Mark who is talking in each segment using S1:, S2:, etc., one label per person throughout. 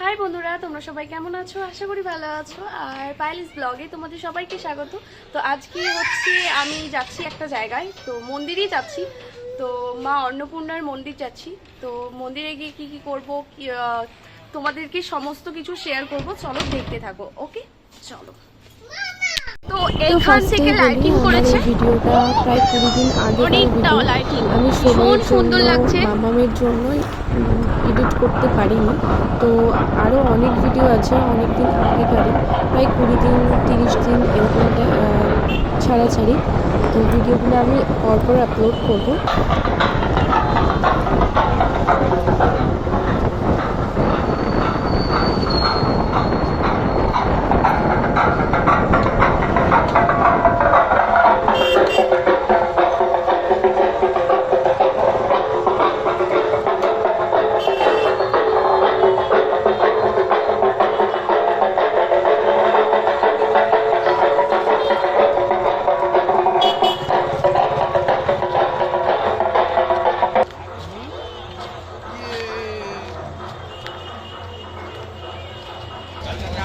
S1: High বন্ধুরা, তোমরা সবাই কেমন আছো? আশা করি ভালো আছো। আর পাইলিস ব্লগে তোমাদের সবাইকে স্বাগত। তো আজকে হচ্ছে আমি যাচ্ছি একটা জায়গায়। তো মন্দিরেই যাচ্ছি। তো মা অন্নপূর্ণার মন্দির যাচ্ছি। তো মন্দিরে গিয়ে কী কী করব তোমাদেরকে সমস্ত কিছু শেয়ার করব। চলো দেখতে থাকো ওকে চলো। তো
S2: তো
S1: এইখান
S2: ফার্স্টেই
S1: থেকে লাইটিং করেছে।
S2: ভিডিওটা প্রায় কুড়ি দিন আগে। আমি
S1: ভীষণ সুন্দর লাগছে।
S2: মামামের জন্য এডিট করতে পারিনি। তো আরও অনেক ভিডিও আছে অনেক দিন আগেকারই প্রায় কুড়ি দিন তিরিশ দিন এরকমটা ছাড়াছাড়ি। তো ভিডিওগুলো আমি পরপর আপলোড করব।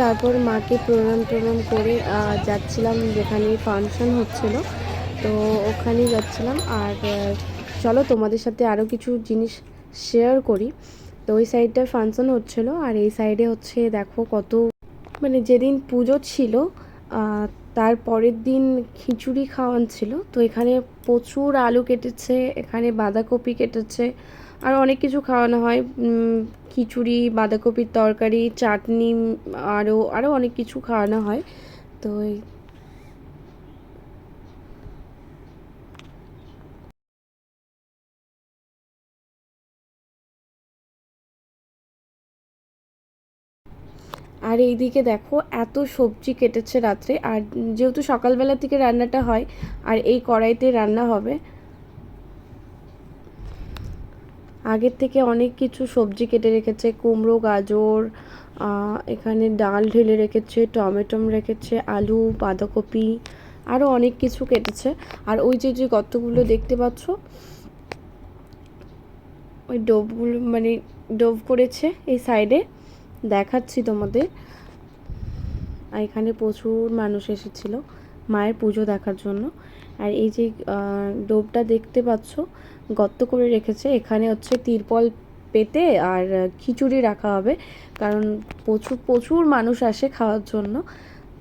S2: তারপর মাকে প্রণাম প্রণাম করে যাচ্ছিলাম যেখানে ফাংশন হচ্ছিল। তো ওখানে যাচ্ছিলাম। আর চলো তোমাদের সাথে আরও কিছু জিনিস শেয়ার করি। তো ওই সাইডটায় ফাংশন হচ্ছিল আর এই সাইডে হচ্ছে দেখো কত মানে যেদিন পুজো ছিল তার পরের দিন খিচুড়ি খাওয়ান ছিল। তো এখানে প্রচুর আলু কেটেছে, এখানে বাঁধাকপি কেটেছে আর অনেক কিছু খাওয়ানো হয়। খিচুড়ি, বাঁধাকপির তরকারি, চাটনি আরও আরও অনেক কিছু খাওয়ানো হয়। তো আর এইদিকে দেখো, এত সবজি কেটেছে রাত্রে। আর যেহেতু সকালবেলা থেকে রান্নাটা হয়, আর এই কড়াইতে রান্না হবে আগের থেকে অনেক কিছু সবজি কেটে রেখেছে, কুমড়ো, গাজর এখানে ডাল ঢেলে রেখেছে টমেটো রেখেছে, আলু, বাঁধাকপি আরও অনেক কিছু কেটেছে। আর ওই যে যে গর্তগুলো দেখতে পাচ্ছ, ওই ডোবগুলো মানে ডোব করেছে এই সাইডে দেখাচ্ছি তোমাদের। এখানে প্রচুর মানুষ এসেছিল। মায়ের পুজো দেখার জন্য। আর এই যে ডোবটা দেখতে পাচ্ছ, গর্ত করে রেখেছে। এখানে হচ্ছে তিরপল পেতে আর খিচুড়ি রাখা হবে। কারণ প্রচুর প্রচুর মানুষ আসে খাওয়ার জন্য।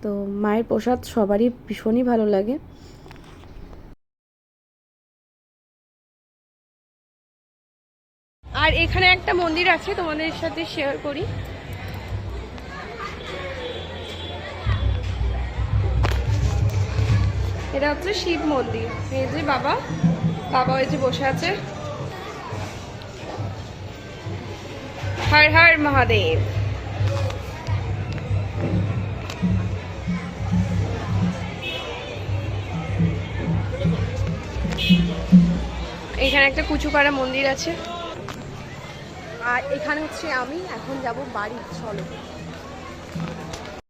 S2: তো মায়ের প্রসাদ সবারই ভীষণই ভালো লাগে।
S1: আর এখানে একটা মন্দির আছে, তোমাদের সাথে শেয়ার করি। এটা হচ্ছে শিব মন্দির। এই যে বাবা বাবা ওই যে বসে আছে। হর হর মহাদেব। এখানে একটা কুচুপাড়া মন্দির আছে। আর এখানে হচ্ছে আমি, এখন যাব বাড়ি, চলো।